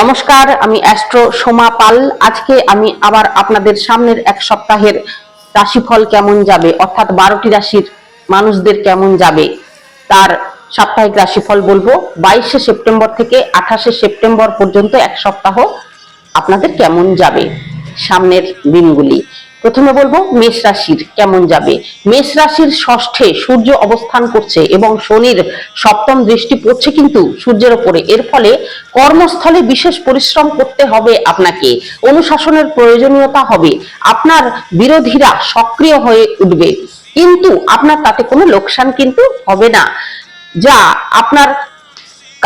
নমস্কার, আমি অ্যাস্ট্রো সোমা পাল। আজকে আমি আবার আপনাদের সামনের এক সপ্তাহের রাশিফল কেমন যাবে, অর্থাৎ বারোটি রাশির মানুষদের কেমন যাবে, তার সাপ্তাহিক রাশিফল বলব। বাইশে সেপ্টেম্বর থেকে আঠাশে সেপ্টেম্বর পর্যন্ত এক সপ্তাহ আপনাদের কেমন যাবে। সামনের দিনগুলি। প্রথমে বলব, মেষ রাশির কেমন যাবে? মেষ রাশির ষষ্ঠে সূর্য অবস্থান করছে এবং শনির সপ্তম দৃষ্টি পড়ছে কিন্তু সূর্যের ওপরে। এর ফলে কর্মস্থলে বিশেষ পরিশ্রম করতে হবে আপনাকে। অনুশাসনের প্রয়োজনীয়তা হবে। আপনার বিরোধীরা সক্রিয় হয়ে উঠবে। কিন্তু আপনার তাতে কোনো লোকসান কিন্তু হবে না, যা আপনার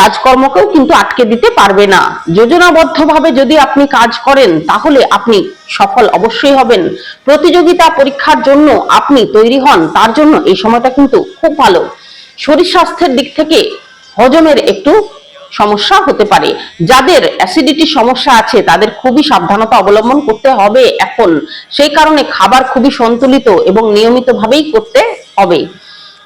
কাজকর্মকেও কিন্তু আটকে দিতে পারবে না। যোজনাবদ্ধভাবে যদি আপনি কাজ করেন, তাহলে আপনি সফল অবশ্যই হবেন। প্রতিযোগিতা পরীক্ষার জন্য আপনি তৈরি হন, তার জন্য এই সময়টা কিন্তু খুব ভালো। শরীর স্বাস্থ্যের দিক থেকে হজমের একটু সমস্যা হতে পারে। যাদের অ্যাসিডিটি সমস্যা আছে, তাদের খুবই সাবধানতা অবলম্বন করতে হবে এখন। সেই কারণে খাবার খুবই সন্তুলিত এবং নিয়মিতভাবেই করতে হবে।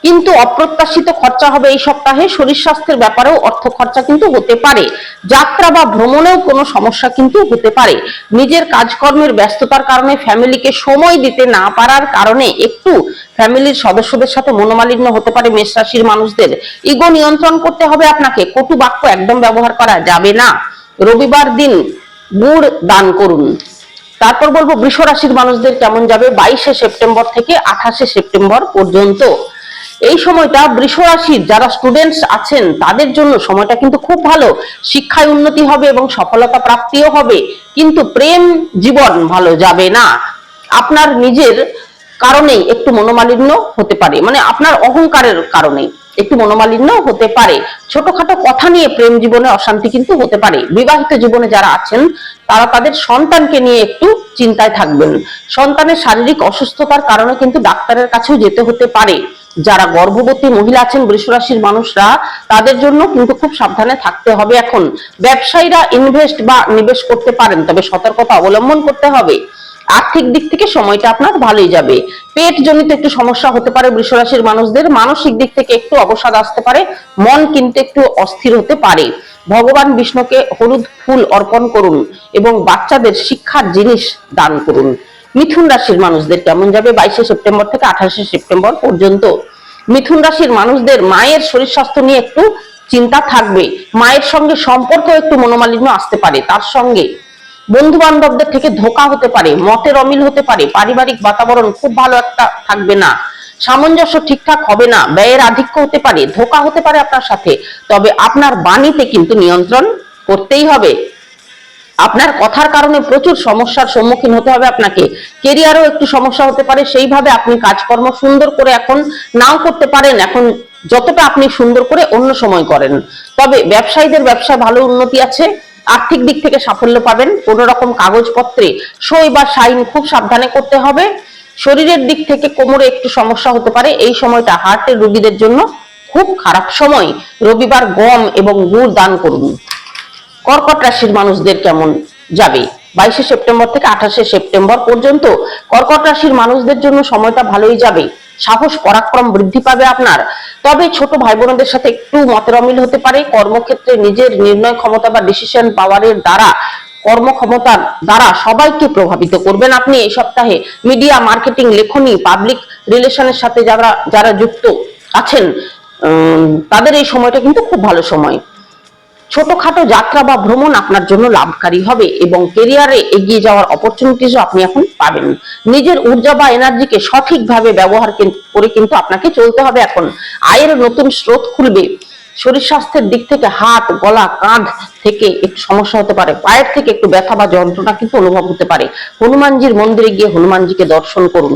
কিন্তু অপ্রত্যাশিত খরচা হবে এই সপ্তাহে। শরীর স্বাস্থ্যের ব্যাপারেও অর্থ খরচা কিন্তু হতে পারে। যাত্রা বা ভ্রমণেও কোনো সমস্যা কিন্তু হতে পারে। নিজের কাজকর্মের ব্যস্ততার কারণে ফ্যামিলিকে সময় দিতে না পারার কারণে একটু ফ্যামিলির সদস্যদের সাথে মনোমালিন্য হতে পারে মেষ রাশির মানুষদের। ইগো নিয়ন্ত্রণ করতে হবে আপনাকে। কটু বাক্য একদম ব্যবহার করা যাবে না। রবিবার দিন গুড় দান করুন। তারপর বলব, বৃষ রাশির মানুষদের কেমন যাবে? বাইশে সেপ্টেম্বর থেকে আঠাশে সেপ্টেম্বর পর্যন্ত। এই সময়টা বৃষ রাশির যারা স্টুডেন্টস আছেন, তাদের জন্য সময়টা কিন্তু খুব ভালো। শিক্ষায় উন্নতি হবে এবং সফলতা প্রাপ্তিও হবে। কিন্তু প্রেম জীবন ভালো যাবে না। আপনার নিজের কারণেই একটু মনোমালিন্য হতে পারে। মানে আপনার অহংকারের কারণে একটু মনোমালিন্য হতে পারে। ছোটখাটো কথা নিয়ে প্রেম জীবনে অশান্তি কিন্তু হতে পারে। বিবাহিত জীবনে যারা আছেন, তারা তাদের সন্তানকে নিয়ে একটু চিন্তায় থাকবেন। সন্তানের শারীরিক অসুস্থতার কারণে কিন্তু ডাক্তারের কাছেও যেতে হতে পারে। যারা গর্ভবতী মহিলা আছেন বৃষরাশির মানুষরা, তাদের জন্য কিন্তু খুব সাবধানে থাকতে হবে এখন। ব্যবসায়ীরা ইনভেস্ট বা নিবেশ করতে পারেন, তবে সতর্কতা অবলম্বন করতে হবে। আর্থিক দিক থেকে সময়টা আপনার ভালোই যাবে। পেট জনিত একটু সমস্যা হতে পারে বৃষরাশির মানুষদের, মানসিক দিক থেকে একটু অবসাদ আসতে পারে, মন কিন্তু একটু অস্থির হতে পারে। ভগবান বিষ্ণুকে হলুদ ফুল অর্পণ করুন এবং বাচ্চাদের শিক্ষার জিনিস দান করুন। মিথুন রাশির মানুষদের কেমন যাবে? বাইশে সেপ্টেম্বর থেকে আঠাশে সেপ্টেম্বর পর্যন্ত। মিথুন রাশির মানুষদের মায়ের শরীর স্বাস্থ্য নিয়ে একটু চিন্তা থাকবে। মায়ের সঙ্গে সম্পর্ক একটু মনোমালিন্য আসতে পারে, তার সঙ্গে। বন্ধু বান্ধবদের থেকে ধোকা হতে পারে, মতের অমিল হতে পারে, পারিবারিক বাতাবরণ খুব ভালো একটা থাকবে না। সামঞ্জস্য ঠিকঠাক হবে না, ব্যয়ের আধিক্য হতে পারে, ধোকা হতে পারে আপনার সাথে। তবে আপনার বাণীতে কিন্তু নিয়ন্ত্রণ করতেই হবে। আপনার কথার কারণে প্রচুর সমস্যার সম্মুখীন হতে হবে আপনাকে। কেরিয়ারও একটু সমস্যা হতে পারে, সেইভাবে আপনি কাজকর্ম সুন্দর করে এখন নাও করতে পারেন। এখন যতটা আপনি সুন্দর করে অন্য সময় করেন। তবে ব্যবসায়ীদের ব্যবসা ভালো উন্নতি আছে, আর্থিক দিক থেকে সাফল্য পাবেন। কোন রকম কাগজপত্রে সই বা সাইন খুব সাবধানে করতে হবে। শরীরের দিক থেকে কোমরে একটু সমস্যা হতে পারে। এই সময়টা হার্টের রোগীদের জন্য খুব খারাপ সময়। রবিবার গম এবং গুড় দান করুন। কর্কট রাশির মানুষদের কেমন যাবে? বাইশে সেপ্টেম্বর থেকে আঠাশে সেপ্টেম্বর পর্যন্ত কর্কট রাশির মানুষদের জন্য সময়টা ভালোই যাবে। সাহস, পরাক্রম বৃদ্ধি পাবে আপনার। তবে ছোট ভাই বোনদের সাথে একটু মতের অমিল হতে পারে। কর্মক্ষেত্রে নিজের নির্ণয় ক্ষমতা বা ডিসিশন পাওয়ারের দ্বারা, কর্মক্ষমতার দ্বারা সবাইকে প্রভাবিত করবেন আপনি এই সপ্তাহে। মিডিয়া মার্কেটিং লেখনী পাবলিক রিলেশনের সাথে যারা যারা যুক্ত আছেন তাদের এই সময়টা কিন্তু খুব ভালো সময়। ছোটখাটো যাত্রা বা ভ্রমণ আপনার জন্য লাভকারী হবে এবং কেরিয়ারে এগিয়ে যাওয়ার অপরচুনিটিসও আপনি এখন পাবেন। নিজের ঊর্জা বা এনার্জিকে সঠিকভাবে ব্যবহার করে কিন্তু আপনাকে চলতে হবে। এখন আয়ের নতুন স্রোত খুলবে। শরীর স্বাস্থ্যের দিক থেকে হাত, গলা, কাঁধ থেকে একটু সমস্যা হতে পারে। পায়ের থেকে একটু ব্যথা বা যন্ত্রণা কিন্তু অনুভব হতে পারে। হনুমানজির মন্দিরে গিয়ে হনুমানজিকে দর্শন করুন।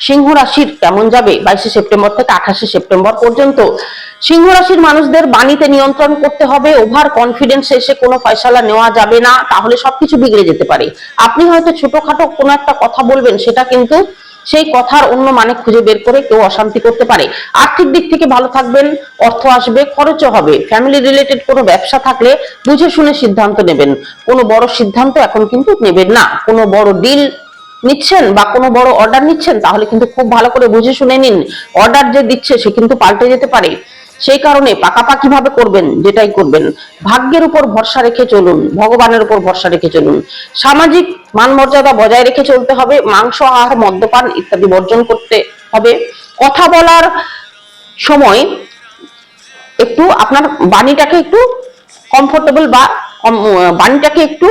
সিংহ রাশির কেমন যাবে? বাইশে সেপ্টেম্বর থেকে আঠাশে সেপ্টেম্বর পর্যন্ত। সিংহ রাশির মানুষদের বাণীতে নিয়ন্ত্রণ করতে হবে ওভার কনফিডেন্স এসে কোনো ফয়সালা নেওয়া যাবে না, তাহলে সবকিছু বিগড়ে যেতে পারে। আপনি হয়তো ছোটখাটো কোনো একটা কথা বলবেন, সেটা কিন্তু সেই কথার অন্য মানে খুঁজে বের করে কেউ অশান্তি করতে পারে। আর্থিক দিক থেকে ভালো থাকবেন, অর্থ আসবে, খরচও হবে। ফ্যামিলি রিলেটেড কোনো ব্যবসা থাকলে বুঝে শুনে সিদ্ধান্ত নেবেন। কোনো বড় সিদ্ধান্ত এখন কিন্তু নেবেন না। কোনো বড় ডিল নিচ্ছেন বা কোনো বড় অর্ডার নিচ্ছেন, তাহলে কিন্তু খুব ভালো করে বুঝে শুনে নিন। অর্ডার যে দিচ্ছে, সে কিন্তু পাল্টে যেতে পারে। সেই কারণে পাকাপাকি ভাবে করবেন, যেটাই করবেন। ভাগ্যের উপর ভরসা রেখে চলুন, ভগবানের উপর ভরসা রেখে চলুন। সামাজিক মান মর্যাদা বজায় রেখে চলতে হবে, মাংস, আহার, মদ্যপান ইত্যাদি বর্জন করতে হবে। কথা বলার সময় একটু আপনার বাণীটাকে একটু কমফোর্টেবল বা বাণীটাকে একটু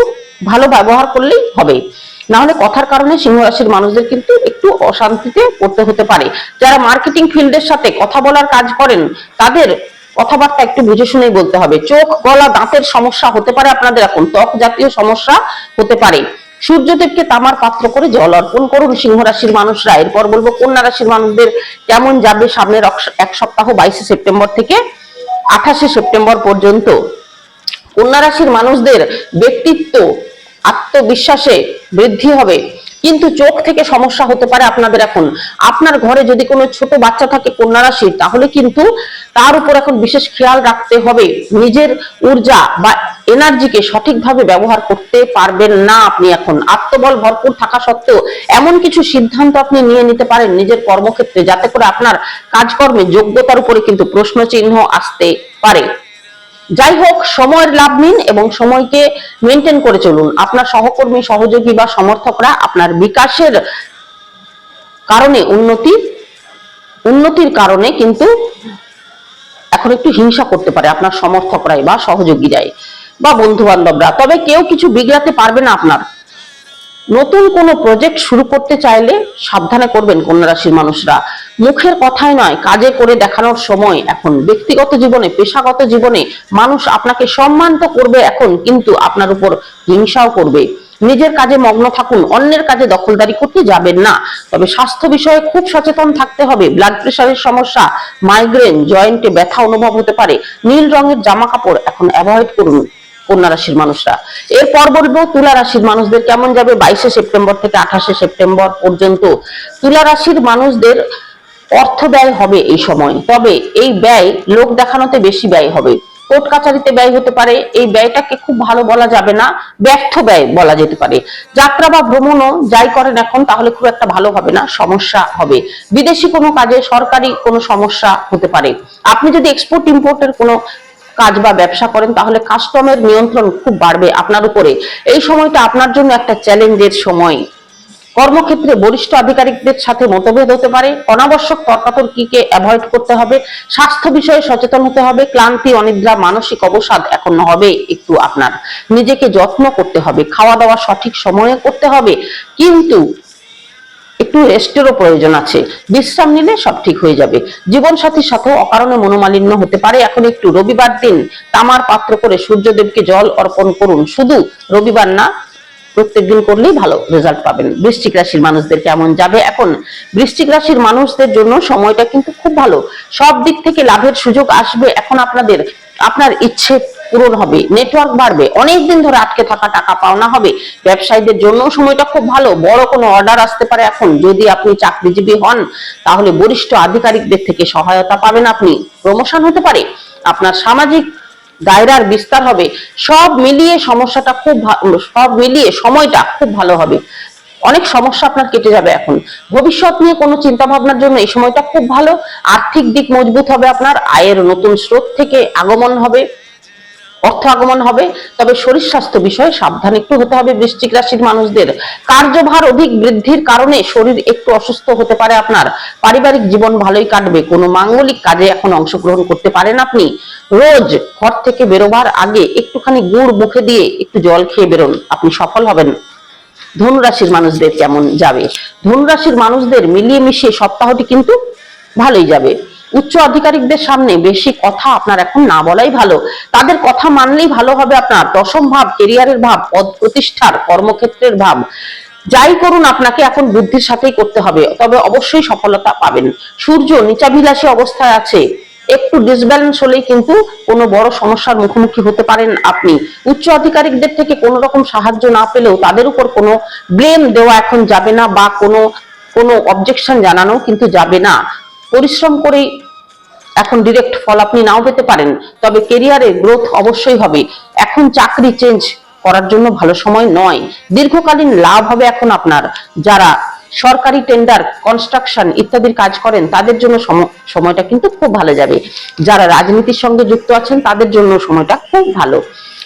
ভালো ব্যবহার করলেই হবে। না হলে কথার কারণে সিংহ রাশির মানুষদের কিন্তু একটু অশান্তিতে পড়তে হতে পারে। যারা মার্কেটিং ফিল্ডের সাথে কথা বলার কাজ করেন, তাদের কথাবার্তা একটু বুঝে শুনেই বলতে হবে। চোখ, গলা, দাঁতের সমস্যা হতে পারে আপনাদের এখন, ত্বক জাতীয় সমস্যা হতে পারে। সূর্যদেবকে তামার পাত্র করে জল অর্পণ করুন সিংহ রাশির মানুষরা। এরপর বলব, কন্যা রাশির মানুষদের কেমন যাবে সামনের এক সপ্তাহ বাইশে সেপ্টেম্বর থেকে আঠাশে সেপ্টেম্বর পর্যন্ত? কন্যা রাশির মানুষদের ব্যক্তিত্ব আত্মবিশ্বাসে বৃদ্ধি হবে। কিন্তু চোখ থেকে সমস্যা হতে পারে আপনাদের এখন। আপনার ঘরে যদি কোনো ছোট বাচ্চা থাকে, কন্যা রাশির, তাহলে কিন্তু তার উপর এখন বিশেষ খেয়াল রাখতে হবে। নিজের ঊর্জা বা এনার্জিকে সঠিকভাবে ব্যবহার করতে পারবেন না আপনি এখন। আত্মবল ভরপুর থাকা সত্ত্বেও এমন কিছু সিদ্ধান্ত আপনি নিয়ে নিতে পারেন নিজের কর্মক্ষেত্রে, যাতে করে আপনার কাজকর্মে যোগ্যতার উপরে কিন্তু প্রশ্ন চিহ্ন আসতে পারে। যাই হোক সময়ের লাভ নিন এবং সময়কে মেনটেন করে চলুন। আপনার সহকর্মী, সহযোগী বা সমর্থকরা আপনার বিকাশের কারণে উন্নতি, উন্নতির কারণে কিন্তু এখন একটু হিংসা করতে পারে আপনার সমর্থকরাই বা সহযোগীরাই বা বন্ধু বান্ধবরা তবে কেউ কিছু বিগড়াতে পারবে না আপনার। নতুন কোনো প্রজেক্ট শুরু করতে চাইলে সাবধানে করবেন কন্যা রাশির মানুষরা। মুখের কথায় নয়, কাজে করে দেখানোর সময় এখন। ব্যক্তিগত জীবনে, পেশাগত জীবনে মানুষ আপনাকে সম্মান তো করবে এখন, কিন্তু আপনার উপর হিংসাও করবে। নিজের কাজে মগ্ন থাকুন, অন্যের কাজে দখলদারি করতে যাবেন না। তবে স্বাস্থ্য বিষয়ে খুব সচেতন থাকতে হবে। ব্লাড প্রেশারের সমস্যা মাইগ্রেন জয়েন্টে ব্যথা অনুভব হতে পারে। নীল রঙের জামা কাপড় এখন অ্যাভয়েড করুন। কন্যা রাশির মানুষরা। এরপর বলব তুলা রাশির মানুষদের কেমন যাবে? বাইশে সেপ্টেম্বর থেকে আঠাশে সেপ্টেম্বর পর্যন্ত তুলা রাশির মানুষদের অর্থ ব্যয় হবে এই সময়। তবে এই ব্যয় লোক দেখানোতে বেশি ব্যয় হবে। কোর্ট কাছারিতে ব্যয় হতে পারে। এই ব্যয়টাকে খুব ভালো বলা যাবে না, ব্যর্থ ব্যয় বলা যেতে পারে। যাত্রা বা ভ্রমণও যাই করেন এখন, তাহলে খুব একটা ভালো হবে না, সমস্যা হবে। বিদেশি কোনো কাজে সরকারি কোনো সমস্যা হতে পারে। আপনি যদি এক্সপোর্ট ইম্পোর্টের কোনো কাজ বা ব্যবসা করেন, তাহলে কাস্টমের নিয়ন্ত্রণ খুব বাড়বে আপনার উপরে। এই সময়টা আপনার জন্য একটা চ্যালেঞ্জের সময়। কর্মক্ষেত্রে বরিষ্ঠ আধিকারিকদের সাথে মতভেদ হতে পারে, অনাবশ্যক তর্কাতর্কিকে অ্যাভয়েড করতে হবে, স্বাস্থ্য বিষয়ে সচেতন হতে হবে, ক্লান্তি, অনিদ্রা, মানসিক অবসাদ এখন হবে একটু আপনার। নিজেকে যত্ন করতে হবে, খাওয়া দাওয়া সঠিক সময়ে করতে হবে। কিন্তু একটু রেস্টেরও প্রয়োজন আছে। বিশ্রাম নিলে সব ঠিক হয়ে যাবে। জীবন সাথীর সাথেও অকারণে মনোমালিন্য হতে পারে। এখন একটু রবিবার দিন। তামার পাত্র করে সূর্যদেবকে জল অর্পণ করুন। শুধু রবিবার না প্রত্যেকদিন করলেই ভালো রেজাল্ট পাবেন। বৃশ্চিক রাশির মানুষদের কেমন যাবে এখন? বৃশ্চিক রাশির মানুষদের জন্য সময়টা কিন্তু খুব ভালো। সব দিক থেকে লাভের সুযোগ আসবে এখন আপনাদের। আপনার ইচ্ছে পূরণ হবে নেটওয়ার্ক বাড়বে, অনেকদিন ধরে আটকে থাকা টাকা পাওনা হবে। ব্যবসায়ীদের জন্য সময়টা খুব ভালো, বড় কোনো অর্ডার আসতে পারে এখন। যদি আপনি চাকরিজীবী হন, তাহলে বরিষ্ঠ আধিকারিকদের থেকে সহায়তা পাবেন আপনি। প্রমোশন হতে পারে, আপনার সামাজিক দায়রার বিস্তার হবে, সব মিলিয়ে সমস্যাটা খুব সব মিলিয়ে সময়টা খুব ভালো হবে। অনেক সমস্যা আপনার কেটে যাবে এখন। ভবিষ্যৎ নিয়ে কোনো চিন্তা ভাবনার জন্য এই সময়টা খুব ভালো। আর্থিক দিক মজবুত হবে আপনার, আয়ের নতুন স্রোত থেকে আগমন হবে। অর্থ আগমন হবে, তবে শরীর স্বাস্থ্য বিষয়ে সাবধান একটু হতে হবে বৃশ্চিক রাশির মানুষদের। কার্যভার অধিক বৃদ্ধির কারণে শরীর একটু অসুস্থ হতে পারে আপনার। পারিবারিক জীবন ভালোই কাটবে, কোনো মাঙ্গলিক কাজে এখন অংশগ্রহণ করতে পারেন আপনি। রোজ ঘর থেকে বেরোবার আগে একটুখানি গুড় মুখে দিয়ে একটু জল খেয়ে বেরোন, আপনি সফল হবেন। ধনুরাশির মানুষদের কেমন যাবে? ধনুরাশির মানুষদের মিলিয়ে মিশিয়ে সপ্তাহটি কিন্তু ভালোই যাবে। উচ্চ আধিকারিকদের সামনে বেশি কথা আপনার এখন না বলাই ভালো। তাদের কথা মানলেই ভালো হবে আপনার। দশম ভাব, কেরিয়ারের ভাব, পদ প্রতিষ্ঠার, কর্মক্ষেত্রের ভাব। যাই করুন, আপনাকে এখন বুদ্ধির সাথেই করতে হবে। তবে অবশ্যই সফলতা পাবেন। সূর্য নিচাভিলাষী অবস্থায় আছে। একটু ডিসব্যালেন্স হলেই কিন্তু কোনো বড় সমস্যার মুখোমুখি হতে পারেন আপনি। উচ্চ আধিকারিকদের থেকে কোনো রকম সাহায্য না পেলেও তাদের উপর কোনো ব্লেম দেওয়া এখন যাবে না বা কোনো কোনো অবজেকশন জানানো কিন্তু যাবে না। পরিশ্রম করেই এখন ডিরেক্ট ফল আপনি নাও পেতে পারেন। তবে কেরিয়ারে গ্রোথ অবশ্যই হবে। এখন চাকরি চেঞ্জ করার জন্য ভালো সময় নয়। দীর্ঘকালীন লাভ হবে এখন আপনার। যারা সরকারি টেন্ডার কনস্ট্রাকশন ইত্যাদির কাজ করেন, তাদের জন্য সম- সময়টা কিন্তু খুব ভালো যাবে। যারা রাজনীতির সঙ্গে যুক্ত আছেন, তাদের জন্য সময়টা খুব ভালো।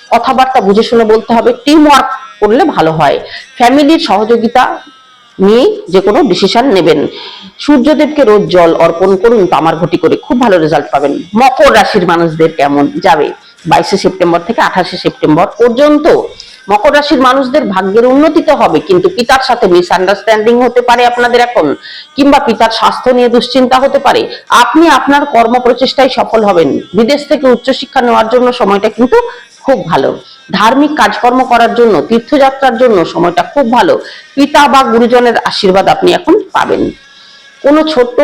কথাবার্তা বুঝে শুনে বলতে হবে টিম ওয়ার্ক করলে ভালো হয়। ফ্যামিলির সহযোগিতা নিয়ে যে কোনো ডিসিশন নেবেন। সূর্যদেবকে রোজ জল অর্পণ করুন তামার ঘটি করে খুব ভালো রেজাল্ট পাবেন। মকর রাশির মানুষদের কেমন? যাবে। বাইশে সেপ্টেম্বর থেকে আঠাশে সেপ্টেম্বর পর্যন্ত মকর রাশির মানুষদের ভাগ্যের উন্নতি তো হবে, কিন্তু পিতার সাথে মিসআন্ডারস্ট্যান্ডিং হতে পারে আপনাদের এখন, কিংবা পিতার স্বাস্থ্য নিয়ে দুশ্চিন্তা হতে পারে। আপনি আপনার কর্ম প্রচেষ্টায় সফল হবেন। বিদেশ থেকে উচ্চশিক্ষা নেওয়ার জন্য সময়টা কিন্তু খুব ভালো। ধার্মিক কাজকর্ম করার জন্য, তীর্থযাত্রার জন্য সময়টা খুব ভালো। পিতা বা গুরুজনের আশীর্বাদ আপনি এখন পাবেন। কোনো ছোট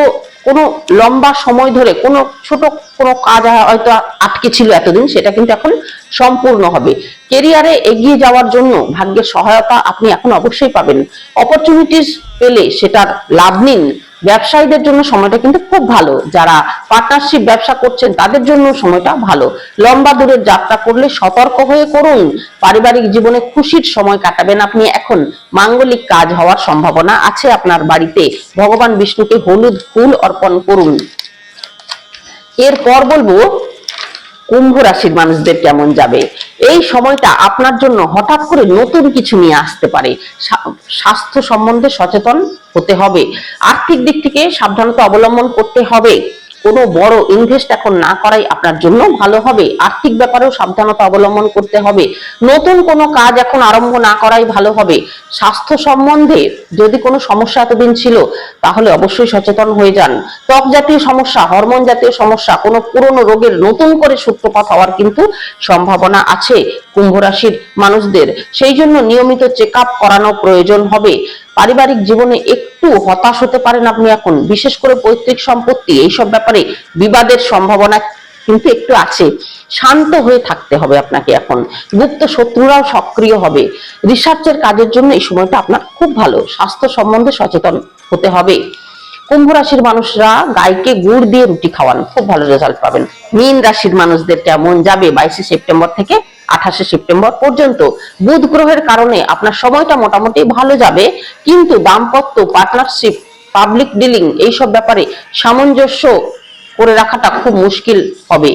কোনো লম্বা সময় ধরে, কোনো ছোট কোনো কাজ হয়তো আটকে ছিল এতদিন, সেটা কিন্তু এখন সম্পূর্ণ হবে। কেরিয়ারে এগিয়ে যাওয়ার জন্য ভাগ্যের সহায়তা আপনি এখন অবশ্যই পাবেন। অপরচুনিটিস পেলে সেটার লাভ নিন। ব্যবসায়ীদের জন্য সময়টা কিন্তু খুব ভালো। যারা পার্টনারশিপ ব্যবসা করছেন, তাদের জন্য সময়টা ভালো। লম্বা দূরের যাত্রা করলে সতর্ক হয়ে করুন। পারিবারিক জীবনে খুশির সময় কাটাবেন আপনি। এখন মাঙ্গলিক কাজ হওয়ার সম্ভাবনা আছে আপনার বাড়িতে। ভগবান বিষ্ণুকে হলুদ ফুল অর্পণ করুন। এরপর বলব কুম্ভ রাশির মানুষদের কেমন যাবে? এই সময়টা আপনার জন্য হঠাৎ করে নতুন কিছু নিয়ে আসতে পারে। স্বাস্থ্য সম্বন্ধে সচেতন হতে হবে। আর্থিক দিক থেকে সাবধানতা অবলম্বন করতে হবে। কোনো বড় ইনভেস্ট এখন না করাই আপনার জন্য ভালো হবে। আর্থিক ব্যাপারেও সাবধানতা অবলম্বন করতে হবে। নতুন কোনো কাজ এখন আরম্ভ না করাই ভালো হবে। স্বাস্থ্য সম্বন্ধে যদি কোনো সমস্যা এতদিন ছিল, তাহলে অবশ্যই সচেতন হয়ে যান। ত্বক জাতীয় সমস্যা, হরমোন জাতীয় সমস্যা, কোনো পুরনো রোগের নতুন করে সূত্রপাত হওয়ার কিন্তু সম্ভাবনা আছে কুম্ভ রাশির মানুষদের। সেই জন্য নিয়মিত চেক আপ করানো প্রয়োজন হবে। পারিবারিক জীবনে একটু হতাশ হতে পারেন আপনি এখন। বিশেষ করে পৈতৃক সম্পত্তি, এইসব ব্যাপারে বিবাদের সম্ভাবনা কিন্তু একটু আছে। শান্ত হয়ে থাকতে হবে আপনাকে এখন। গুপ্ত শত্রুরাও সক্রিয় হবে। রিসার্চের কাজের জন্য এই সময়টা আপনার খুব ভালো। স্বাস্থ্য সম্বন্ধে সচেতন হতে হবে। কুম্ভ রাশির মানুষরা গাইকে গুড় দিয়ে রুটি খাওয়ান। খুব ভালো রেজাল্ট পাবেন। মীন রাশির মানুষদের কেমন যাবে বাইশে সেপ্টেম্বর থেকে? আঠাশে সেপ্টেম্বর পর্যন্ত বুধ গ্রহের কারণে আপনার সময়টা মোটামুটি ভালো যাবে। কিন্তু দাম্পত্য পার্টনারশিপ পাবলিক ডিলিং এইসব ব্যাপারে সামঞ্জস্য করে রাখাটা খুব মুশকিল হবে।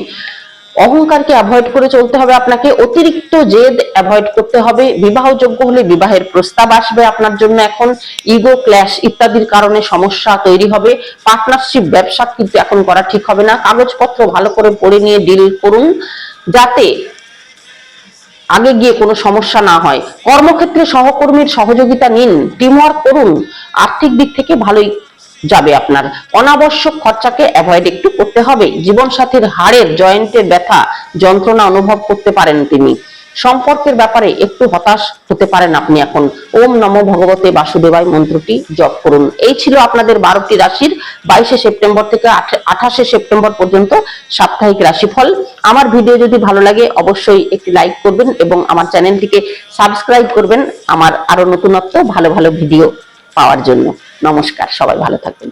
অহংকারকে অ্যাভয়েড করে চলতে হবে আপনাকে, অতিরিক্ত জেদ অ্যাভয়েড করতে হবে। বিবাহযোগ্য হলে বিবাহের প্রস্তাব আসবে আপনার জন্য এখন। ইগো ক্ল্যাশ ইত্যাদির কারণে সমস্যা তৈরি হবে। পার্টনারশিপ ব্যবসা কিন্তু এখন করা ঠিক হবে না। কাগজপত্র ভালো করে পড়ে নিয়ে ডিল করুন। যাতে আগে গিয়ে কোনো সমস্যা না হয়। কর্মক্ষেত্রে সহকর্মীর সহযোগিতা নিন। টিমওয়ার্ক করুন। আর্থিক দিক থেকে ভালোই যাবে আপনার। অনাবশ্যক খরচাকে অ্যাভয়েড একটু করতে হবে। জীবনসাথীর হাড়ের জয়েন্টের ব্যথা, যন্ত্রণা অনুভব করতে পারেন তিনি। সম্পর্কের ব্যাপারে একটু হতাশ হতে পারেন আপনি এখন। ওম নম ভগবতে বাসুদেবায় মন্ত্রটি জপ করুন। এই ছিল আপনাদের বারোটি রাশির বাইশে সেপ্টেম্বর থেকে আঠাশে সেপ্টেম্বর পর্যন্ত সাপ্তাহিক রাশিফল। আমার ভিডিও যদি ভালো লাগে অবশ্যই একটি লাইক করবেন এবং আমার চ্যানেলটিকে সাবস্ক্রাইব করবেন আমার আরও নতুনত্ব, ভালো ভালো ভিডিও পাওয়ার জন্য। নমস্কার, সবাই ভালো থাকবেন।